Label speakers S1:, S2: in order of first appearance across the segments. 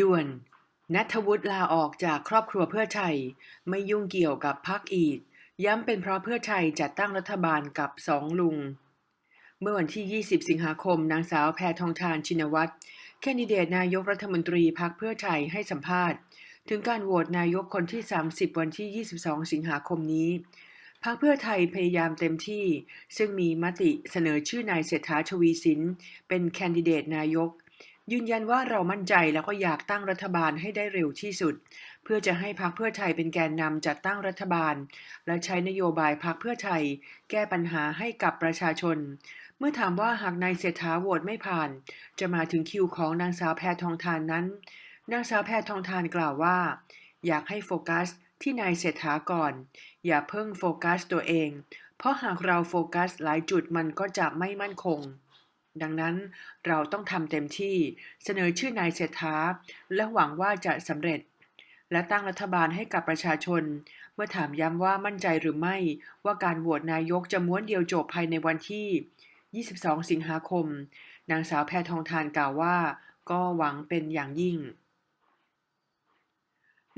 S1: ด่วนณัฐวุฒิลาออกจากครอบครัวเพื่อไทย ไม่ยุ่งเกี่ยวกับพรรคอีก ย้ำเป็นเพราะเพื่อไทยจัดตั้งรัฐบาลกับสองลุง เมื่อวันที่ 20 สิงหาคม นางสาวแพทองทานชินวัตรแคนดิเดตนายกรัฐมนตรีพรรคเพื่อไทยให้สัมภาษณ์ ถึงการโหวตนายกคนที่ 30 วันที่ 22 สิงหาคมนี้พรรคเพื่อไทยพยายามเต็มที่ ซึ่งมีมติเสนอชื่อนายเศรษฐาชวีสินเป็นแคนดิเดตนายก ยืนยันว่าเรามั่นใจแล้วก็อยากตั้งรัฐบาลให้ได้เร็วที่สุด เพื่อจะให้พรรคเพื่อไทยเป็นแกนนำจัดตั้งรัฐบาล และใช้นโยบายพรรคเพื่อไทย แก้ปัญหาให้กับประชาชน เมื่อถามว่าหากนายเศรษฐาโหวตไม่ผ่าน จะมาถึงคิวของนางสาวแพทองทานนั้น นางสาวแพทองทานกล่าวว่า อยากให้โฟกัสที่นายเศรษฐาก่อน อย่าเพิ่งโฟกัสตัวเอง เพราะหากเราโฟกัสหลายจุดมันก็จะไม่มั่นคง ดังนั้นเราต้องทำเต็มที่เสนอชื่อนายเศรษฐาและหวังว่าจะสำเร็จ และตั้งรัฐบาลให้กับประชาชน เมื่อถามย้ำว่ามั่นใจหรือไม่ว่าการโหวตนายกจะม้วนเดียวจบภายในวันที่ 22 สิงหาคม นางสาวแพทองทานกล่าวว่า ก็หวังเป็นอย่างยิ่ง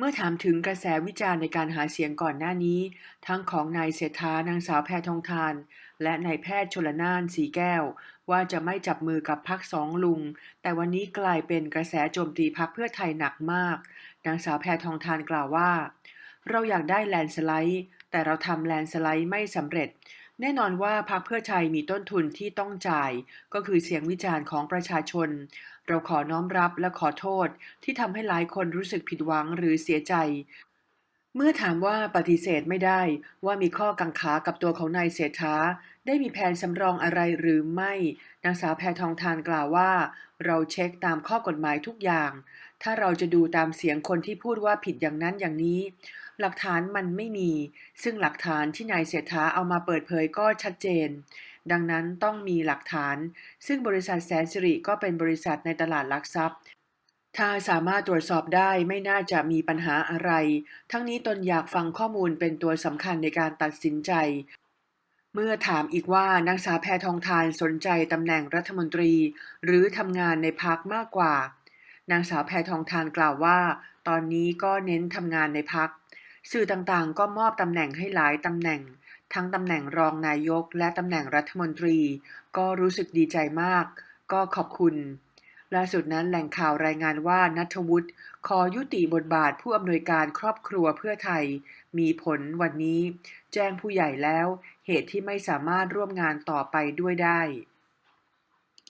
S1: เมื่อถามถึงกระแสวิจารณ์ในการหาเสียงก่อนหน้านี้ ทั้งของนายเศรษฐานางสาวแพทองทาน และนายแพทย์ชลนานสีแก้ว ว่าจะไม่จับมือกับพักสองลุง แต่วันนี้กลายเป็นกระแสโจมตีพักเพื่อไทยหนักมาก นางสาวแพทองทานกล่าวว่า เราอยากได้แลนสไลด์ แต่เราทำแลนสไลด์ไม่สำเร็จ แน่นอนว่าพรรคเพื่อไทยมีต้นทุนที่ต้องจ่าย ก็คือเสียงวิจารณ์ของประชาชน เราขอน้อมรับและขอโทษ ที่ทำให้หลายคนรู้สึกผิดหวังหรือเสียใจ เมื่อถามว่าปฏิเสธไม่ได้ว่ามีข้อกังขากับตัวของนายเศรษฐาได้มีแผนสำรองอะไรหรือไม่ นางสาวแพทองทานกล่าวว่า เราเช็คตามข้อกฎหมายทุกอย่าง ถ้าเราจะดูตามเสียงคนที่พูดว่าผิดอย่างนั้นอย่างนี้ หลักฐานมันไม่มี ซึ่งหลักฐานที่นายเศรษฐาเอามาเปิดเผยก็ชัดเจน ดังนั้นต้องมีหลักฐาน ซึ่งบริษัทแสนสิริก็เป็นบริษัทในตลาดหลักทรัพย์ ถ้าสามารถตรวจสอบได้ไม่น่าจะมีปัญหาอะไร ทั้งนี้ตนอยากฟังข้อมูลเป็นตัวสำคัญในการตัดสินใจ เมื่อถามอีกว่านางสาวแพทองทานสนใจตำแหน่งรัฐมนตรี หรือทำงานในพักมากกว่า นางสาวแพทองทานกล่าวว่า ตอนนี้ก็เน้นทำงานในพัก สื่อต่างๆ ก็มอบตำแหน่งให้หลายตำแหน่ง ทั้งตำแหน่งรองนายกและตำแหน่งรัฐมนตรี ก็รู้สึกดีใจมาก ก็ขอบคุณ ล่าสุดนั้นแหล่งข่าวรายงานว่านัทวุฒิขอยุติบทบาทผู้อำนวยการครอบครัวเพื่อไทย มีผลวันนี้ แจ้งผู้ใหญ่แล้ว เหตุที่ไม่สามารถร่วมงานต่อไปด้วยได้